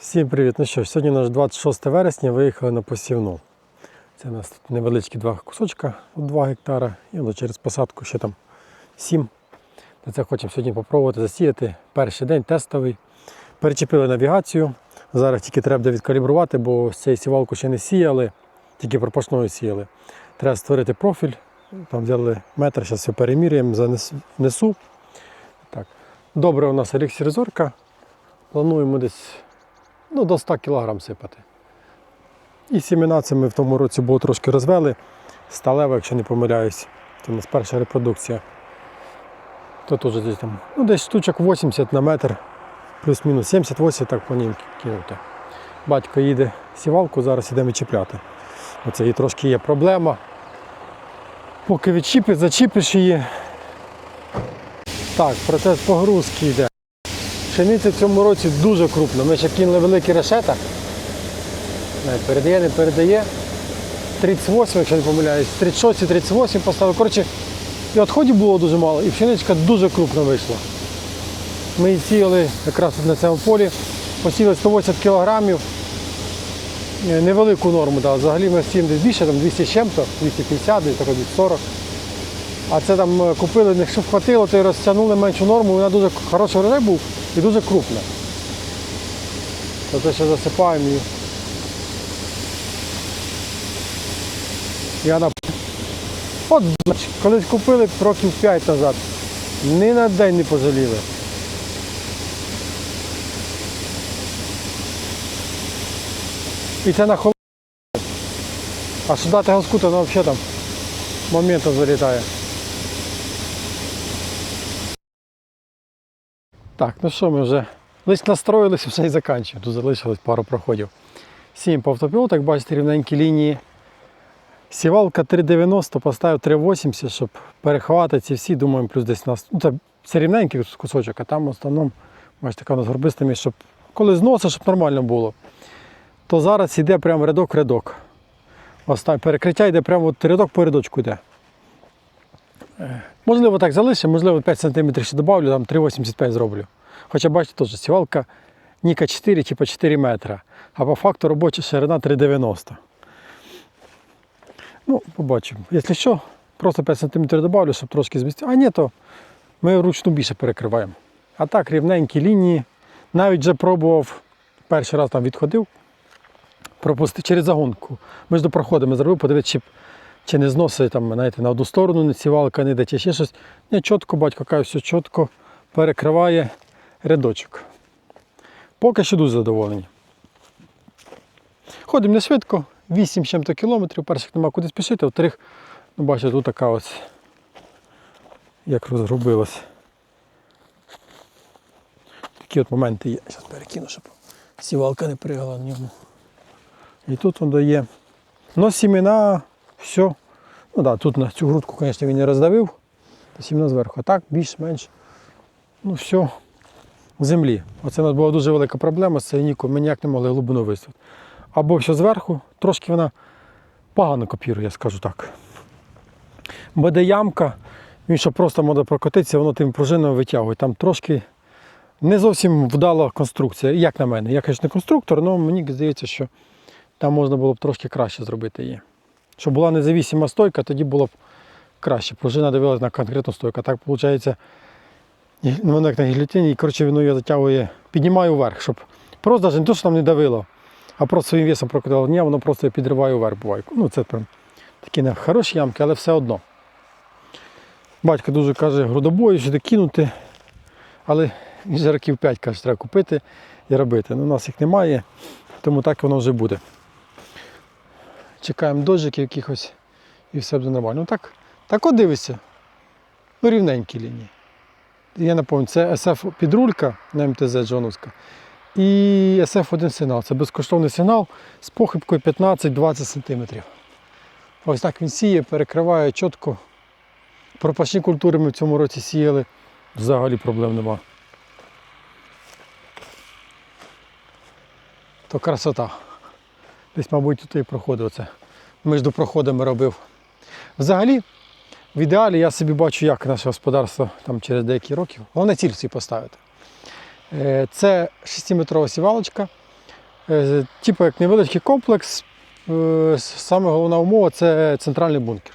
Всім привіт! Ну що, сьогодні у нас 26 вересня, виїхали на посівну. Це у нас тут невеличкі два кусочка, 2 гектара, і воно через посадку ще там 7. На це хочемо сьогодні попробувати засіяти. Перший день тестовий. Перечепили навігацію. Зараз тільки треба відкалібрувати, бо з цієї сівалку ще не сіяли, тільки пропашною сіяли. Треба створити профіль. Там взяли метр, зараз все переміряємо, занес- внесу. Так. Добре, у нас еліксір зорка. Плануємо десь ну, до 100 кг сипати. І сімена це ми в тому році було трошки розвели. Сталева, якщо не помиляюсь. Це у нас перша репродукція. То теж десь там, ну десь штучок 80 на метр, плюс-мінус 70-80 так по ним кинути. Батько їде сівалку, зараз йдемо чіпляти. Оце і трошки є проблема. Поки відчіпиш, зачіпиш її. Так, процес погрузки йде. Пшениця в цьому році дуже крупна. Ми ще кинули великі решета. Передає, не передає. 38, якщо не помиляюсь, 36-38 поставили. Коротше, і відходів було дуже мало, і пшеничка дуже крупно вийшла. Ми її сіяли якраз на цьому полі, посіяли 180 кілограмів. Е, Невелику норму, да. взагалі ми сіємо десь більше, там 200 з чим-то, 250, десь тако, десь 40. А це там е, купили, не щоб хватило, то розтягнули меншу норму, вона дуже хороший врожай був і дуже крупна. Тобто ще засипаємо її. І вона... От, колись купили років 5 назад. Ні на день не пожаліли. І це на холод. А газку, то вона взагалі там моментом залітає. Так, ну що, ми вже лише настроїлися, все і закінчуємо. Тут залишилось пару проходів. Сім по автопілоту, як бачите, рівненькі лінії. Сівалка 3,90, поставив 3,80, щоб перехватити ці всі, думаємо, плюс десь нас. Ну, це, це рівненький кусочок, а там в основному, бачите, така у нас горбиста між, щоб коли зносить, щоб нормально було. То зараз йде прямо рядок-рядок. Перекриття йде прямо от рядок по рядочку йде. Можливо, так залишимо, можливо, 5 см ще добавлю, там 3,85 зроблю. Хоча бачите, теж сівалка Ніка 4, типу 4 метра, а по факту робоча ширина 3,90. Ну, побачимо. Якщо що, просто 5 см добавлю, щоб трошки змістити. А ні, то ми вручну більше перекриваємо. А так, рівненькі лінії. Навіть вже пробував, перший раз там відходив, пропустив через загонку. Ми ж до проходимо зробив, подивитися, чи, не зносить там, знаєте, на одну сторону не сівалка, не йде, чи ще щось. Не, чітко, батько каже, все чітко перекриває рядочок. Поки що дуже задоволені. Ходимо не швидко, 8 чим-то кілометрів, перших нема куди спішити, а вторих, ну бачите, тут така ось, як розгрубилась. Такі от моменти є. Зараз перекину, щоб сівалка не пригала на ньому. І тут він дає. Ну, сімена, все. Ну да, тут на цю грудку, звісно, він не роздавив. То сімена зверху. А так, більш-менш, ну все, землі. Оце у нас була дуже велика проблема з цейніком, ми ніяк не могли глибину виставити. Або все зверху, трошки вона погано копірує, я скажу так. Буде ямка, він що просто може прокотитися, воно тим пружинами витягує. Там трошки не зовсім вдала конструкція, як на мене. Я, звісно, не конструктор, але мені здається, що там можна було б трошки краще зробити її. Щоб була независима стойка, тоді було б краще. Пружина дивилась на конкретну стойку. Так, виходить, ну, воно як на гілятині, і коротше, воно її затягує, піднімає вверх, щоб просто навіть не то, що там не давило, а просто своїм весом прокидало. Ні, воно просто підриває вверх буває. Ну, це прям такі не хороші ямки, але все одно. Батько дуже каже, грудобою сюди кинути, але вже років 5 каже, треба купити і робити. Ну, у нас їх немає, тому так воно вже буде. Чекаємо дощиків якихось і все буде нормально. Ну так, так от дивишся. Ну, рівненькі лінії. Я напомню, це SF підрулька на МТЗ Джоновська і SF1 сигнал. Це безкоштовний сигнал з похибкою 15-20 см. Ось так він сіє, перекриває чітко. Пропашні культури ми в цьому році сіяли, взагалі проблем нема. То красота. Десь, мабуть, тут і проходив це. Між проходами робив. Взагалі, в ідеалі я собі бачу, як наше господарство там, через деякі роки. Головне ціль всі поставити. Е, Це 6-метрова сівалочка. Е, Типу як невеличкий комплекс. Е, Саме головна умова це центральний бункер.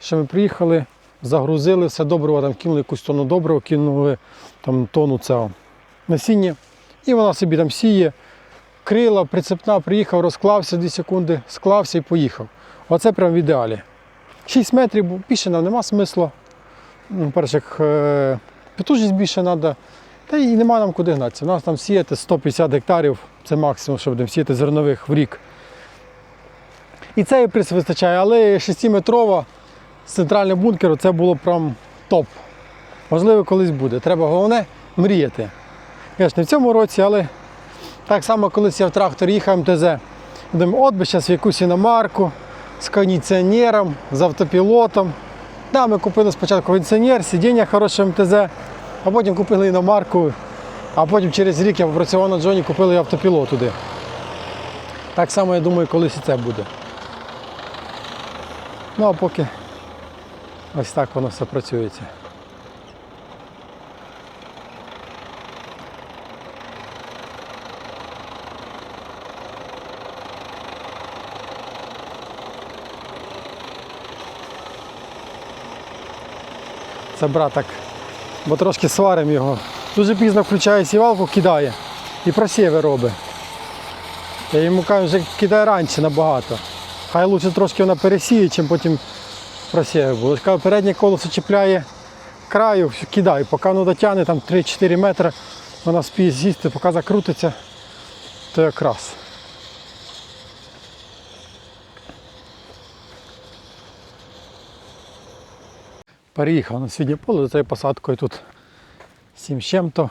Що ми приїхали, загрузили все добриво, там кинули якусь тонну добрива, кинули там тонну цього насіння. І вона собі там сіє. Крила, прицепна, приїхав, розклався 2 секунди, склався і поїхав. Оце прям в ідеалі. 6 метрів, бо більше нам нема смислу. Ну, Перше, е, потужність більше треба. Та і нема нам куди гнатися. У нас там сіяти 150 гектарів, це максимум, що будемо сіяти зернових в рік. І це і приз вистачає, але 6-метрова з центральним бункером це було прям топ. Можливо, колись буде. Треба головне мріяти. Звісно, не в цьому році, але так само, колись я в трактор їхав МТЗ. Думаю, от би зараз в якусь іномарку з кондиціонером, з автопілотом. Да, ми купили спочатку кондиціонер, сидіння хороше МТЗ, а потім купили іномарку, а потім через рік я попрацював на Джоні, купили автопілот туди. Так само, я думаю, колись і це буде. Ну а поки ось так воно все працюється. Це брат так, бо трошки сваримо його. Дуже пізно включає сівалку, кидає і просіви робить. Я йому кажу, вже кидає раніше набагато. Хай лучше трошки вона пересіє, чим потім. Бо кажу, переднє колесо чіпляє краю, кидай, поки воно дотягне там 3-4 метри, вона спіє з'їсти, поки закрутиться, то якраз. Переїхав на свідні поле, за цією посадкою тут 7 з чим-то.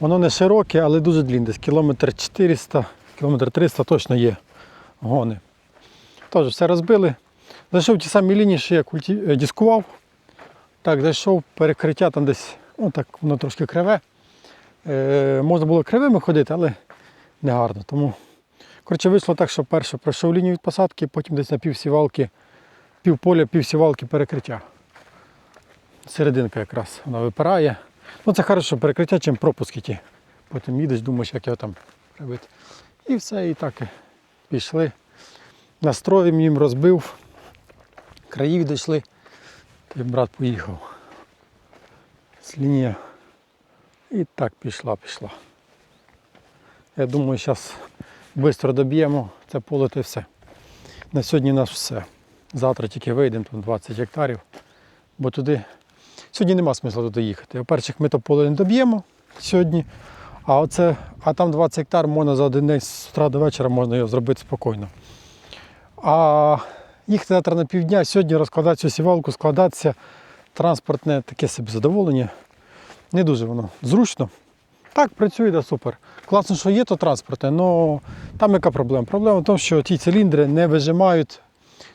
Воно не широке, але дуже длинне. Десь кілометр 400, кілометр 300 точно є гони. Тож все розбили. Зайшов ті самі лінії, що я культі... е, дискував. Так, зайшов, перекриття там десь, ну так, воно трошки криве. Е, можна було кривими ходити, але не гарно. Тому коротше, вийшло так, що перше пройшов лінію від посадки, потім десь на півсівалки, півполя, півсівалки перекриття. Серединка якраз вона випирає. Ну це хорошо перекриття, чим пропуски ті. Потім їдеш, думаєш, як його там робити. І все, і так пішли. Настроїм їм розбив, краї відійшли, та й брат поїхав. З лінія. І так пішла, пішла. Я думаю, зараз швидко доб'ємо це поле та все. На сьогодні у нас все. Завтра тільки вийдемо, тут 20 гектарів, бо туди Сьогодні нема смисла туди їхати. По-перше, ми то поле не доб'ємо сьогодні, а, оце, а там 20 гектар можна за один день з утра до вечора можна його зробити спокійно. А їхати завтра на півдня, сьогодні розкладати цю сівалку, складатися, транспортне таке собі задоволення. Не дуже воно зручно. Так, працює, да, супер. Класно, що є то транспортне, але там яка проблема? Проблема в тому, що ті циліндри не вижимають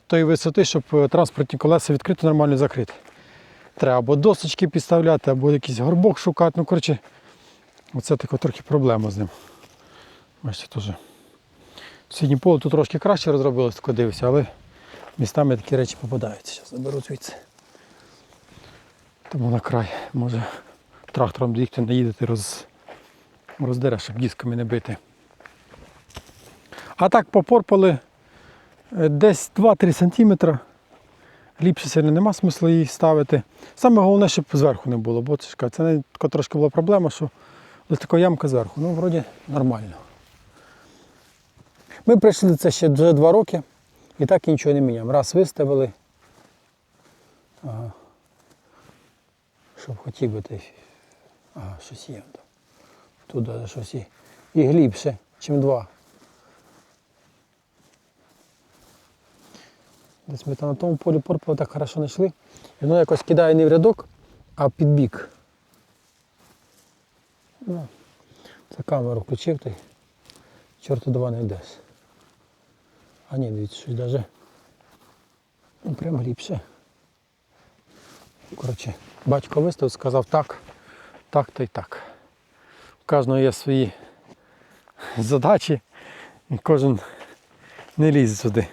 тої висоти, щоб е, транспортні колеса відкрито нормально закрити. Треба або досочки підставляти, або якийсь горбок шукати. Ну, коротше, оце така трохи проблема з ним. Бачите, теж. Сьогодні поле тут трошки краще розробилось, тако дивився, але містами такі речі попадаються. Зараз заберу звідси. Тому на край може трактором доїхати, наїдати, роз... роздере, щоб дисками не бити. А так попорпали е, десь 2-3 сантиметри. Ліпше сильно нема смислу її ставити. Саме головне, щоб зверху не було, бо це така трошки була проблема, що ось така ямка зверху. Ну, вроді нормально. Ми прийшли це ще вже два роки і так нічого не міняємо. Раз виставили. Ага. Щоб хотів би ти. Ага, щось є. Тут щось є. І глибше, ніж два. Десь ми там на тому полі порпова так хорошо не йшли. І воно якось кидає не в рядок, а під бік. Ну, це камеру включив та й чорту два не йдеш. А ні, дивіться, щось даже. Ну, прям глибше. Коротше, батько виставив, сказав так, так та й так. У кожного є свої задачі, і кожен не лізе сюди.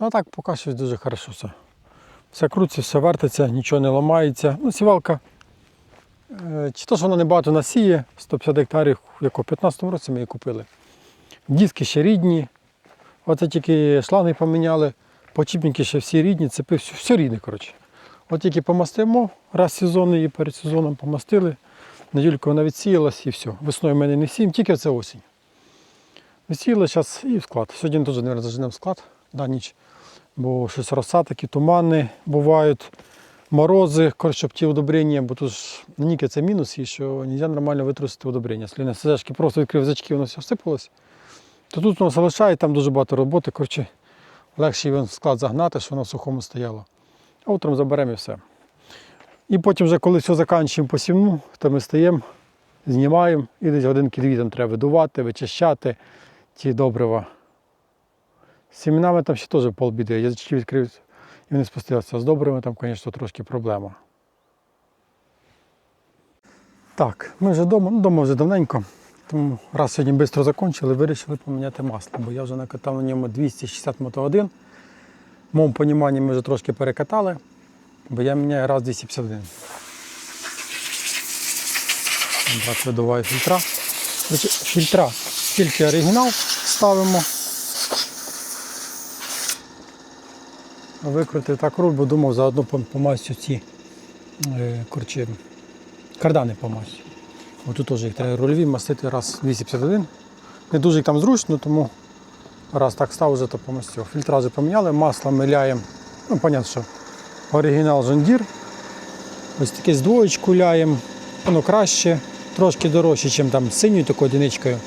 Ну а так поки щось дуже хорошо все. Все крутиться, все вертиться, нічого не ламається. Ну, сівалка Е, Чи то, що вона небагато насіє, 150 гектарів, як у 15-му році ми її купили. Диски ще рідні. Оце тільки шланги поміняли, почіпники ще всі рідні, цепи, все, все рідне, коротше. От тільки помастимо, раз сезон її перед сезоном помастили, недільку вона відсіялась і все. Весною в мене не сім, тільки це осінь. Відсіяли зараз і в склад. Сьогодні теж, мабуть, заженемо склад на ніч, бо щось роса, такі тумани бувають, морози, коротше, ті удобрення, бо тут ж ніки це мінус, і що не можна нормально витрусити удобрення. Якщо на просто відкрив зачки, воно все всипалось, то тут воно залишає, там дуже багато роботи. Коротше, легше його в склад загнати, що воно в сухому стояло. А утром заберемо і все. І потім, вже, коли все закінчуємо посівну, то ми стаємо, знімаємо і десь годинки дві там треба видувати, вичищати ті добрива. З там ще теж полбіди. Язички відкрив і вони спустилися. З добривами там, звісно, трошки проблема. Так, ми вже вдома, ну, вдома вже давненько. Тому раз сьогодні швидко закінчили, вирішили поміняти масло, бо я вже накатав на ньому 260 мотогодин. В моєму поніманні ми вже трошки перекатали, бо я міняю раз 251. Брат видуває фільтра. Фільтра тільки оригінал ставимо. Викрутив так руль, бо думав заодно по, по ці е, коротше, кардани по масті. Отут теж їх треба рульові мастити раз 251. Не дуже там зручно, тому раз так став вже то помастив. Фільтра поміняли, масло миляємо. Ну, понятно, що оригінал Жондір. Ось таке з двоєчку ляємо. Воно краще, трошки дорожче, ніж там синьою такою одиничкою.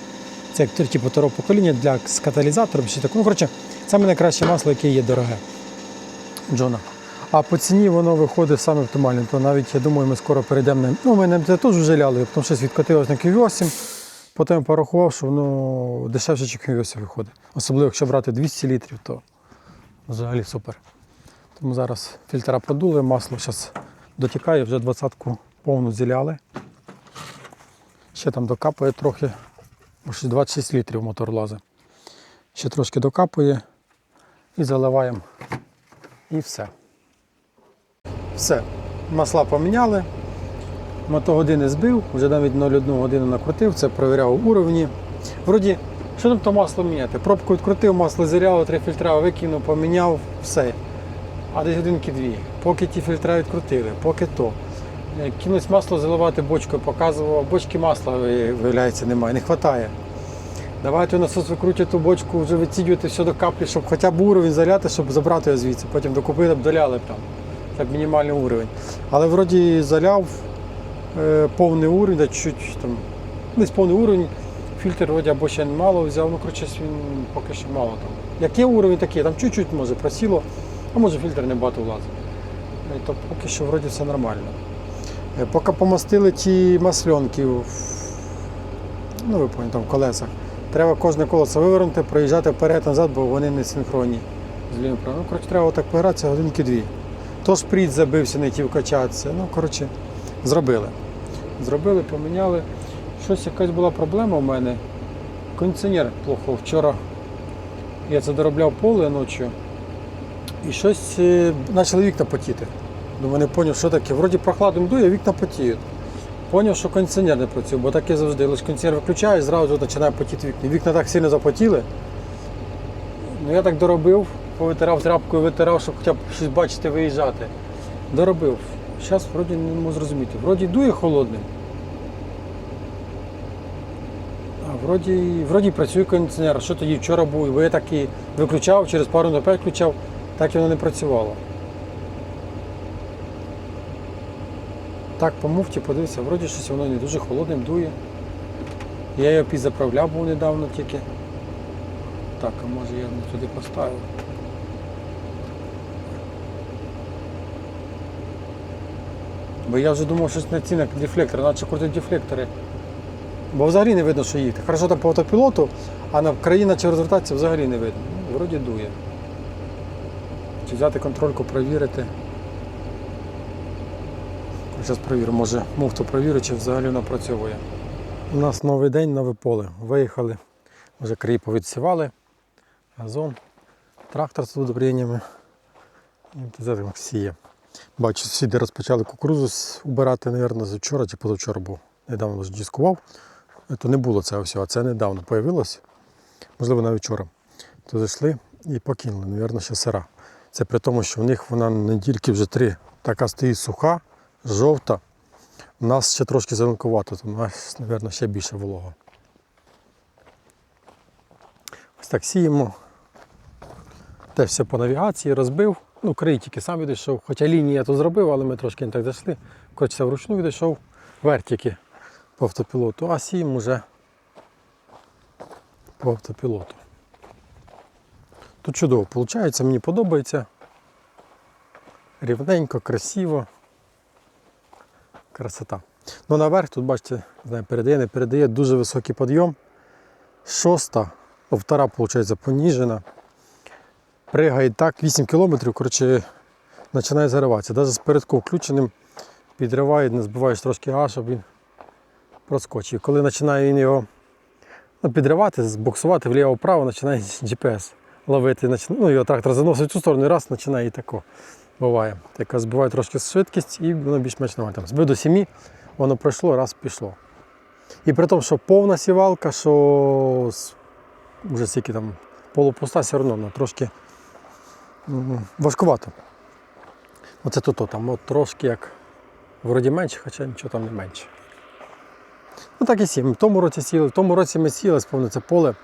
Це як типу второго покоління для з каталізатором. Ну, коротше, саме найкраще масло, яке є дороге. Джона. А по ціні воно виходить саме оптимально. То навіть я думаю, ми скоро перейдемо на. Ну, ми на МТ теж вже ляли, потім щось відкотилось на Q8. Потім порахував, що воно дешевше, ніж Q8 виходить. Особливо, якщо брати 200 літрів, то взагалі супер. Тому зараз фільтра подули, масло зараз дотікає, вже двадцятку повну зіляли. Ще там докапує трохи, бо 26 літрів мотор лазить. Ще трошки докапує і заливаємо. І все. Все. Масла поміняли. Мотогодини збив, вже навіть 0,1 годину накрутив, це перевіряв уровні. Вроді, що там то масло міняти? Пробку відкрутив, масло зіряло, три фільтра викинув, поміняв, все. А десь годинки дві. Поки ті фільтра відкрутили, поки то. Е, Кинулось масло заливати бочкою, показував, бочки масла виявляється немає, не вистачає. Давайте насос викрутити ту бочку, вже відсідювати все до каплі, щоб хоча б уровень заляти, щоб забрати його звідси. Потім докупили б доляли б там. Це б мінімальний уровень. Але вроді заляв е, повний уровень, да, чуть там, десь повний уровень. Фільтр вроді або ще мало взяв, ну коротше він поки що мало там. Як є уровень такий, там чуть-чуть може просіло, а може фільтр не багато влазить. Е, То поки що вроді все нормально. Е, Поки помастили ті масленки, ну ви поняли, там в колесах. Треба кожне колесо вивернути, проїжджати вперед-назад, бо вони не синхронні. З лівим правим. Ну, коротше, треба отак погратися годинки дві. То шприц забився, не ті вкачатися. Ну, коротше, зробили. Зробили, поміняли. Щось якась була проблема у мене. Кондиціонер плохо. Вчора я це доробляв поле ночі. І щось е, почали вікна потіти. Думаю, не зрозумів, що таке. Вроді прохладно дує, вікна потіють. Поняв, що кондиціонер не працює, бо таке завжди. Лише кондиціонер виключаєш, зразу починає потіти вікна. Вікна так сильно запотіли. Ну я так доробив, повитирав тряпкою, витирав, щоб хоча б щось бачити, виїжджати. Доробив. Зараз вроді не можу зрозуміти. Вроді дує холодним. А вроді, вроді працює кондиціонер. Що тоді вчора був? Бо я так і виключав, через пару минут опять включав, так і воно не працювало. Так, по муфті подивився, вроді щось воно не дуже холодним дує. Я його підзаправляв був недавно тільки. Так, а може я не туди поставив. Бо я вже думав, щось на цінах дефлектор, наче крутити дефлектори. Бо взагалі не видно, що їде. Хорошо там по автопілоту, а на країні наче розвертатися взагалі не видно. Ну, вроді дує. Чи взяти контрольку, перевірити. Зараз перевірю, може муфту провірю, чи взагалі вона працьовує. У нас новий день, нове поле. Виїхали, вже краї повідсівали, газон, трактор з удобреннями. Сіє. Бачу, сусіди розпочали кукурузу убирати, мабуть, з вчора чи позавчора був. Недавно дискував. То не було цього всього, а це недавно появилось. Можливо, навіть вчора. То зайшли і покинули, мабуть, ще сира. Це при тому, що в них вона недільки вже три. Така стоїть суха, жовта. У нас ще трошки зеленкувато, то у нас, мабуть, ще більше волога. Ось так сіємо. Теж все по навігації розбив. Ну, крий тільки сам відійшов. Хоча лінії я тут зробив, але ми трошки не так зайшли. Коротше, вручну відійшов вертики по автопілоту, а сіємо вже по автопілоту. Тут чудово виходить, мені подобається. Рівненько, красиво. Красота. Ну наверх тут, бачите, знаю, передає, не передає, дуже високий підйом. Шоста, повтора, виходить, поніжена. Пригає так 8 кілометрів, коротше, починає зариватися. Навіть з передку включеним підриває, не збиваєш трошки газ, щоб він проскочив. Коли починає він його ну, підривати, збуксувати вліво-вправо, починає GPS ловити. Ну, його трактор заносить в цю сторону і раз починає і тако. Буває. Така збиває трошки швидкість і воно більш-менш нормально. Збив до 7, воно пройшло, раз пішло. І при тому, що повна сівалка, що вже стільки там полупуста, все одно вона трошки важкувато. Оце то, там от трошки як вроді менше, хоча нічого там не менше. Ну так і сім. В тому році сіли, в тому році ми сіли, сповнили це поле,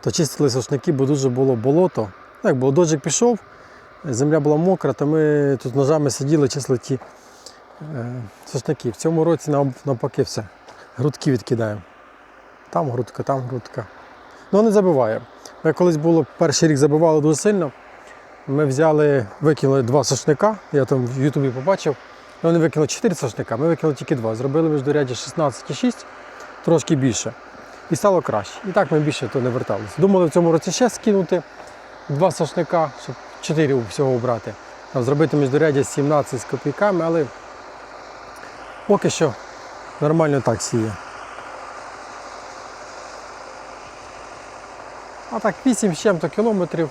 то чистили сошники, бо дуже було болото. Ну, як було, пішов, земля була мокра, то ми тут ножами сиділи, чистили ті е, сошники. В цьому році нав- навпаки все. Грудки відкидаємо. Там грудка, там грудка. Ну не забиває. Ми колись було перший рік забивали дуже сильно. Ми взяли, викинули два сошника, я там в Ютубі побачив. Ну, Вони викинули 4 сошника, ми викинули тільки два. Зробили міждоряддя 16,6, трошки більше. І стало краще. І так ми більше то не верталися. Думали в цьому році ще скинути два сошника, щоб 4 всього обрати. Там зробити міждоряддя 17 з копійками, але поки що нормально так сіє. А так 8 з чим-то кілометрів.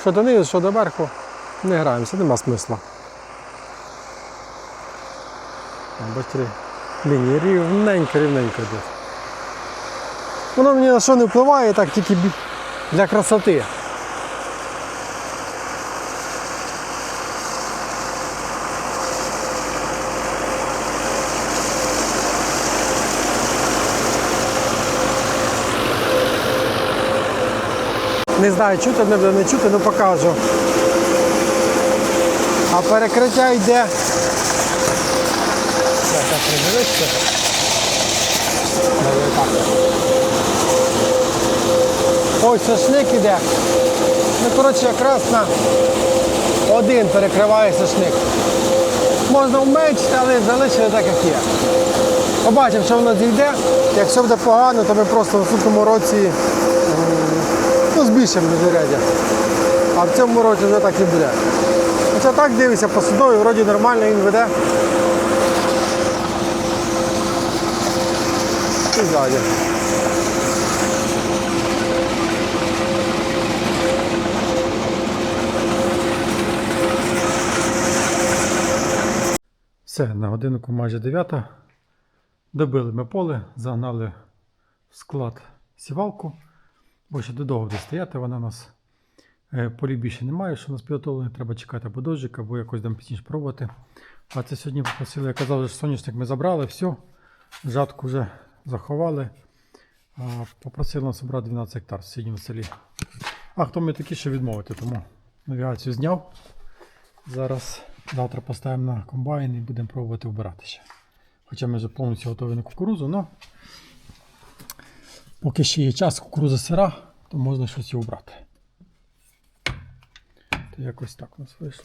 Що донизу, що до верху, не граємося, нема смисла. Бачите, лінії рівненько, рівненько йде. Воно ні на що не впливає, так тільки для красоти. Не знаю, чути не буде, не чути, ну покажу. А перекриття йде. Так, так. Ось сошник іде. Ну, коротше, якраз на один перекриває сошник. Можна вменшити, але залишити так, як є. Побачимо, що воно зійде. Якщо буде погано, то ми просто в наступному році ну, збільшимо. А в цьому році вже так і буде. Оце так дивишся по судові, вроді нормально він веде. І ззаді. Все, на годинку майже 9. Добили ми поле, загнали в склад сівалку, бо ще додовго буде стояти, вона у нас е, полі більше немає, що у нас підготовлено, треба чекати або дощик, або якось там пізніше пробувати. А це сьогодні попросили, я казав, що соняшник ми забрали, все, жатку вже заховали. Попросили нас обрати 12 гектар в сусідньому селі. А хто ми такі, що відмовити, тому навігацію зняв. Зараз завтра поставимо на комбайн і будемо пробувати вбирати ще. Хоча ми вже повністю готові на кукурузу, але поки ще є час кукуруза сира, то можна щось і обрати. То якось так у нас вийшло.